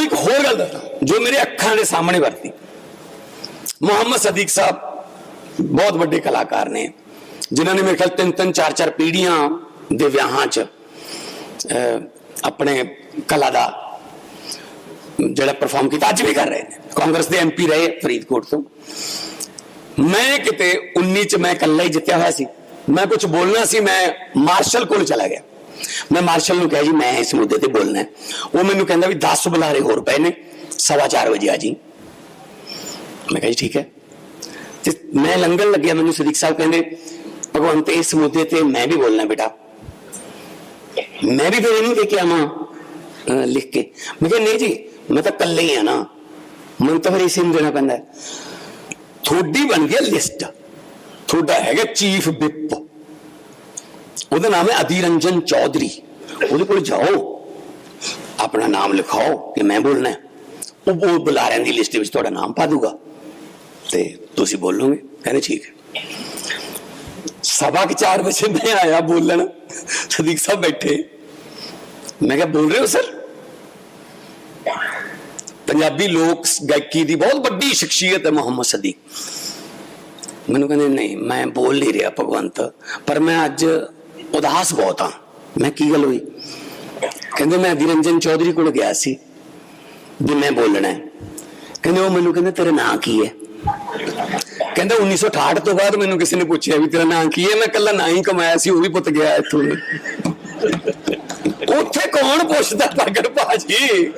ਤੁਹਾਨੂੰ ਇੱਕ ਹੋਰ ਗੱਲ ਦੱਸਾਂ ਜੋ ਮੇਰੇ ਅੱਖਾਂ ਦੇ ਸਾਹਮਣੇ ਵਰਤੀ ਮੁਹੰਮਦ ਸਦੀਕ ਸਾਹਿਬ ਬਹੁਤ ਵੱਡੇ ਕਲਾਕਾਰ ਨੇ ਜਿਨ੍ਹਾਂ ਨੇ ਮੇਰੇ ਖਿਆਲ ਤਿੰਨ ਤਿੰਨ ਚਾਰ ਚਾਰ ਪੀੜ੍ਹੀਆਂ ਦੇ ਵਿਆਹਾਂ 'ਚ ਅਹ, ਆਪਣੇ ਕਲਾ ਦਾ ਜਿਹੜਾ ਪਰਫਾਰਮ ਕੀਤਾ ਅੱਜ ਵੀ ਕਰ ਰਹੇ ਨੇ ਕਾਂਗਰਸ ਦੇ ਐਮਪੀ ਰਹੇ ਫਰੀਦਕੋਟ ਤੋਂ ਮੈਂ ਕਿਤੇ 19 ਚ ਮੈਂ ਇਕੱਲਾ ਹੀ ਜਿੱਤਿਆ ਹੋਇਆ ਸੀ ਮੈਂ ਕੁਝ ਬੋਲਣਾ ਸੀ ਮੈਂ ਮਾਰਸ਼ਲ ਕੋਲ ਚਲਾ ਗਿਆ ਮੈਂ ਮਾਰਸ਼ਲ ਨੂੰ ਕਿਹਾ ਜੀ ਮੈਂ ਇਸ ਮੁੱਦੇ ਤੇ ਬੋਲਣਾ ਹੈ। ਉਹ ਮੈਨੂੰ ਕਹਿੰਦਾ ਵੀ 10 ਬੁਲਾਰੇ ਹੋਰ ਪਏ ਨੇ ਸਵਾ ਚਾਰ ਵਜੇ ਆ ਜੀ ਮੈਂ ਕਿਹਾ ਜੀ ਠੀਕ ਹੈ ਤੇ ਮੈਂ ਲੰਗਣ ਲੱਗਿਆ ਮੈਨੂੰ ਸਦੀਕ ਸਾਹਿਬ ਕਹਿੰਦੇ ਭਗਵੰਤ ਇਸ ਮੁੱਦੇ ਤੇ ਮੈਂ ਵੀ ਬੋਲਣਾ ਬੇਟਾ ਮੈਂ ਵੀ ਫਿਰ ਇਹਨੂੰ ਦੇ ਕੇ ਆਵਾਂ ਅਹ, ਲਿਖ ਕੇ ਮੈਂ ਕਿਹਾ ਨਹੀਂ ਜੀ ਮੈਂ ਤਾਂ ਇਕੱਲੇ ਹੀ ਆ ਨਾ ਮੈਨੂੰ ਤਾਂ ਫਿਰ ਇਸੇ ਨੂੰ ਦੇਣਾ ਪੈਂਦਾ ਹੈ ਤੁਹਾਡੀ ਬਣ ਗਿਆ ਲਿਸਟ ਤੁਹਾਡਾ ਹੈਗਾ ਚੀਫ ਵਿਪ ਉਹਦਾ ਨਾਮ ਹੈ ਅਧੀਰ ਰੰਜਨ ਚੌਧਰੀ ਉਹਦੇ ਕੋਲ ਜਾਓ ਆਪਣਾ ਨਾਮ ਲਿਖਾਓ ਕਿ ਮੈਂ ਬੋਲਣਾ ਹੈ। ਉਹ ਉਹ ਬੁਲਾਰਿਆਂ ਦੀ ਲਿਸਟ ਵਿੱਚ ਤੁਹਾਡਾ ਨਾਮ ਪਾ ਦੂਗਾ ਤੇ ਤੁਸੀਂ ਬੋਲੋਗੇ ਕਹਿੰਦੇ ਠੀਕ ਹੈ ਸਵਾ ਕੇ 4 ਵਜੇ ਮੈਂ ਆਇਆ ਬੋਲਣ ਸਦੀਕ ਸਾਹਿਬ ਬੈਠੇ ਮੈਂ ਕਿਹਾ ਬੋਲ ਰਹੇ ਹੋ ਸਰ ਪੰਜਾਬੀ ਲੋਕ ਗਾਇਕੀ ਦੀ ਬਹੁਤ ਵੱਡੀ ਸ਼ਖਸੀਅਤ ਹੈ ਮੁਹੰਮਦ ਸਦੀਕ ਮੈਨੂੰ ਕਹਿੰਦੇ ਨਹੀਂ ਮੈਂ ਬੋਲ ਨਹੀਂ ਰਿਹਾ ਭਗਵੰਤ ਪਰ ਮੈਂ ਅੱਜ ਉਦਾਸ ਬਹੁਤ ਹਾਂ। ਮੈਂ ਕੀ ਗੱਲ ਹੋਈ? ਕਹਿੰਦੇ ਮੈਂ ਅਧਿਰੰਜਨ ਚੌਧਰੀ ਕੋਲ ਗਿਆ ਸੀ ਵੀ ਮੈਂ ਬੋਲਣਾ ਹੈ। ਕਹਿੰਦੇ ਉਹ ਮੈਨੂੰ ਕਹਿੰਦੇ, ਤੇਰਾ ਨਾਂ ਕੀ ਹੈ? ਕਹਿੰਦਾ 1968 ਤੋਂ ਬਾਅਦ ਮੈਨੂੰ ਕਿਸੇ ਨੇ ਪੁੱਛਿਆ ਵੀ ਤੇਰਾ ਨਾਂ ਕੀ ਹੈ? ਮੈਂ ਕੱਲਾ ਨਾਂ ਹੀ ਕਮਾਇਆ ਸੀ, ਉਹ ਵੀ ਪੁੱਤ ਗਿਆ ਇੱਥੋਂ ਉੱਥੇ ਕੌਣ ਪੁੱਛਦਾ ਪ੍ਰਗਟ ਭਾਜੀ?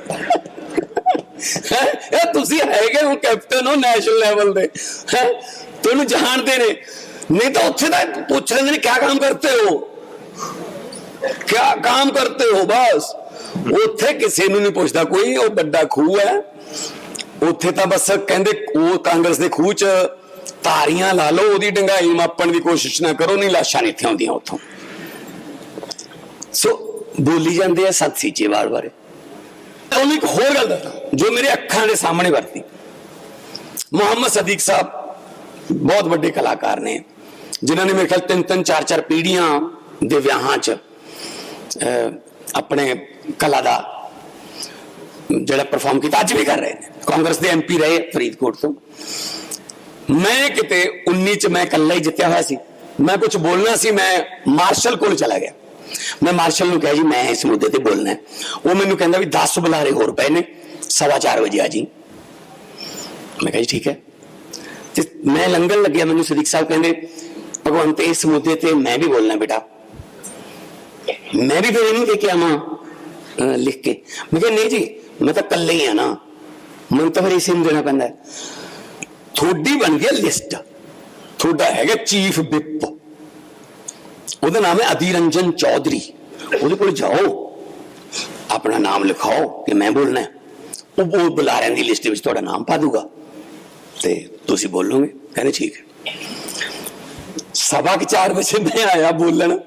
ਇਹ ਤੁਸੀਂ ਹੈਗੇ ਹੋ ਕੈਪਟਨ ਹੋ ਨੈਸ਼ਨਲ ਲੈਵਲ ਦੇ। ਹੈਂ? ਤੁਹਾਨੂੰ ਜਾਣਦੇ ਨੇ। ਨਹੀਂ ਤਾਂ ਉੱਥੇ ਤਾਂ ਪੁੱਛ ਲੈਂਦੇ ਨੇ, ਕਿਆ ਕੰਮ ਕਰਤੇ ਹੋ? ਕਿਆ ਕੰਮ ਕਰਤੇ ਹੋ ਬਸ ਉੱਥੇ ਕਿਸੇ ਨੂੰ ਨਹੀਂ ਪੁੱਛਦਾ ਕੋਈ ਉਹ ਵੱਡਾ ਖੂਹ ਹੈ ਉੱਥੇ ਤਾਂ ਬਸ ਕਹਿੰਦੇ ਉਹ ਕਾਂਗਰਸ ਦੇ ਖੂਹ ਚ ਤਾਰੀਆਂ ਲਾ ਲਓ ਉਹਦੀ ਡੰਗਾਈ ਮਾਪਣ ਦੀ ਕੋਸ਼ਿਸ਼ ਨਾ ਕਰੋ ਨਹੀਂ ਲਾਸ਼ਾਂ ਇੱਥੇ ਆਉਂਦੀਆਂ ਉੱਥੋਂ ਸੋ ਬੋਲੀ ਜਾਂਦੇ ਆ ਸਤ ਸੀਚੇ ਵਾਰ ਬਾਰੇ ਉਹਨੇ ਇੱਕ ਹੋਰ ਗੱਲ ਦੱਸਾਂ ਜੋ ਮੇਰੇ ਅੱਖਾਂ ਦੇ ਸਾਹਮਣੇ ਵਰਤੀ ਮੁਹੰਮਦ ਸਦੀਕ ਸਾਹਿਬ ਬਹੁਤ ਵੱਡੇ ਕਲਾਕਾਰ ਨੇ ਜਿਨ੍ਹਾਂ ਨੇ ਮੇਰੇ ਖਿਆਲ ਤਿੰਨ ਤਿੰਨ ਚਾਰ ਚਾਰ ਪੀੜ੍ਹੀਆਂ ਦੇ ਵਿਆਹਾਂ 'ਚ ਅਹ, ਆਪਣੇ ਕਲਾ ਦਾ ਜਿਹੜਾ ਪਰਫਾਰਮ ਕੀਤਾ ਅੱਜ ਵੀ ਕਰ ਰਹੇ ਨੇ ਕਾਂਗਰਸ ਦੇ ਐਮਪੀ ਰਹੇ ਫਰੀਦਕੋਟ ਤੋਂ ਮੈਂ ਕਿਤੇ 19 ਚ ਮੈਂ ਇਕੱਲਾ ਹੀ ਜਿੱਤਿਆ ਹੋਇਆ ਸੀ ਮੈਂ ਕੁਝ ਬੋਲਣਾ ਸੀ ਮੈਂ ਮਾਰਸ਼ਲ ਕੋਲ ਚਲਾ ਗਿਆ ਮੈਂ ਮਾਰਸ਼ਲ ਨੂੰ ਕਿਹਾ ਜੀ ਮੈਂ ਇਸ ਮੁੱਦੇ ਤੇ ਬੋਲਣਾ ਹੈ। ਉਹ ਮੈਨੂੰ ਕਹਿੰਦਾ ਵੀ 10 ਬੁਲਾਰੇ ਹੋਰ ਪਏ ਨੇ ਸਵਾ ਚਾਰ ਵਜੇ ਆ ਜੀ ਮੈਂ ਕਿਹਾ ਜੀ ਠੀਕ ਹੈ ਤੇ ਮੈਂ ਲੰਗਣ ਲੱਗਿਆ ਮੈਨੂੰ ਸਦੀਕ ਸਾਹਿਬ ਕਹਿੰਦੇ ਭਗਵੰਤ ਇਸ ਮੁੱਦੇ ਤੇ ਮੈਂ ਵੀ ਬੋਲਣਾ ਬੇਟਾ ਮੈਂ ਵੀ ਫਿਰ ਇਹਨੂੰ ਦੇ ਕੇ ਆਵਾਂ ਲਿਖ ਕੇ। ਮੈਂ ਕਿਹਾ, ਨਹੀਂ ਜੀ, ਮੈਂ ਤਾਂ ਇਕੱਲੇ ਹੀ ਆ ਨਾ। ਮੈਨੂੰ ਤਾਂ ਫਿਰ ਇਸੇ ਨੂੰ ਦੇਣਾ ਪੈਂਦਾ ਹੈ। ਤੁਹਾਡੀ ਬਣ ਗਈ ਲਿਸਟ। ਤੁਹਾਡਾ ਹੈਗਾ ਚੀਫ ਵਿਪ। ਉਹਦਾ ਨਾਮ ਹੈ ਅਧੀਰੰਜਨ ਚੌਧਰੀ। ਉਹਦੇ ਕੋਲ ਜਾਓ। ਆਪਣਾ ਨਾਮ ਲਿਖਾਓ ਕਿ ਮੈਂ ਬੋਲਣਾ ਉਹ ਉਹ ਬੁਲਾਰਿਆਂ ਦੀ ਲਿਸਟ ਵਿੱਚ ਤੁਹਾਡਾ ਨਾਮ ਪਾ ਦੂਗਾ। ਤੇ ਤੁਸੀਂ ਬੋਲੋਗੇ, ਕਹਿੰਦੇ ਠੀਕ ਹੈ। ਸਵਾ ਕੇ 4 ਵਜੇ ਮੈਂ ਆਇਆ ਬੋਲਣ।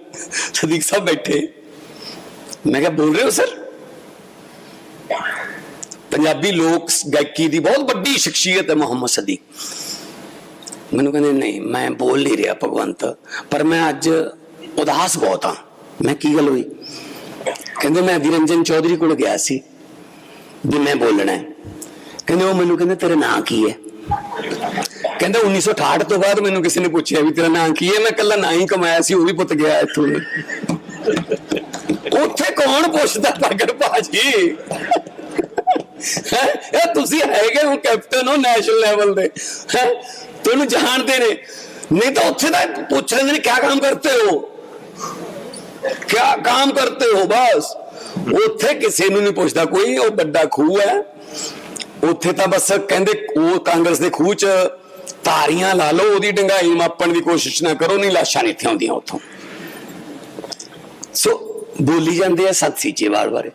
ਸਦੀਕ ਸਾਹਿਬ ਬੈਠੇ। ਮੈਂ ਕਿਹਾ, ਬੋਲ ਰਹੇ ਹੋ ਸਰ? ਪੰਜਾਬੀ ਲੋਕ ਗਾਇਕੀ ਦੀ ਬਹੁਤ ਵੱਡੀ ਸ਼ਖਸੀਅਤ ਹੈ ਮੁਹੰਮਦ ਸਦੀਕ। ਮੈਨੂੰ ਕਹਿੰਦੇ, ਨਹੀਂ, ਮੈਂ ਬੋਲ ਨਹੀਂ ਰਿਹਾ ਭਗਵੰਤ, ਪਰ ਮੈਂ ਅੱਜ ਉਦਾਸ ਬਹੁਤ ਹਾਂ। ਮੈਂ ਕੀ ਗੱਲ ਹੋਈ? ਕਹਿੰਦੇ, ਮੈਂ ਅਧਿਰੰਜਨ ਚੌਧਰੀ ਕੋਲ ਗਿਆ ਸੀ, ਵੀ ਮੈਂ ਬੋਲਣਾ ਹੈ। ਕਹਿੰਦੇ, ਉਹ ਮੈਨੂੰ ਕਹਿੰਦੇ, ਤੇਰਾ ਨਾਂ ਕੀ ਹੈ? ਕਹਿੰਦਾ 1968 ਤੋਂ ਬਾਅਦ ਮੈਨੂੰ ਕਿਸੇ ਨੇ ਪੁੱਛਿਆ ਵੀ ਤੇਰਾ ਨਾਂ ਕੀ ਹੈ? ਮੈਂ ਕੱਲਾ ਨਾਂ ਹੀ ਕਮਾਇਆ ਸੀ, ਉਹ ਵੀ ਪੁੱਤ ਗਿਆ ਇੱਥੋਂ। ਉੱਥੇ ਕੌਣ ਪੁੱਛਦਾ ਪ੍ਰਗਟ ਭਾਜੀ? ਇਹ ਤੁਸੀਂ ਹੈਗੇ ਹੋ ਕੈਪਟਨ ਹੋ ਨੈਸ਼ਨਲ ਲੈਵਲ ਦੇ। ਤੁਹਾਨੂੰ ਜਾਣਦੇ ਨੇ। ਨਹੀਂ ਤਾਂ ਉੱਥੇ ਤਾਂ ਪੁੱਛ ਲੈਂਦੇ ਨੇ ਕਿਆ ਕੰਮ ਕਰਤੇ ਹੋ? ਕਿਆ ਕੰਮ ਕਰਤੇ ਹੋ ਬਸ? ਉੱਥੇ ਕਿਸੇ ਨੂੰ ਨਹੀਂ ਪੁੱਛਦਾ ਕੋਈ, ਉਹ ਵੱਡਾ ਖੂਹ ਹੈ। ਉੱਥੇ ਤਾਂ ਬਸ ਕਹਿੰਦੇ ਉਹ ਕਾਂਗਰਸ ਦੇ ਖੂਹ ਚ ਤਾਰੀਆਂ ਲਾ ਲਓ, ਉਹਦੀ ਡੰਗਾਈ ਮਾਪਣ ਦੀ ਕੋਸ਼ਿਸ਼ ਨਾ ਕਰੋ, ਨਹੀਂ ਲਾਸ਼ਾਂ ਨਹੀਂ ਇੱਥੇ ਆਉਂਦੀਆਂ ਉੱਥੋਂ। ਸੋ ਬੋਲੀ ਜਾਂਦੇ ਆ ਸਤ ਸੀਚੇ ਵਾਰ ਬਾਰੇ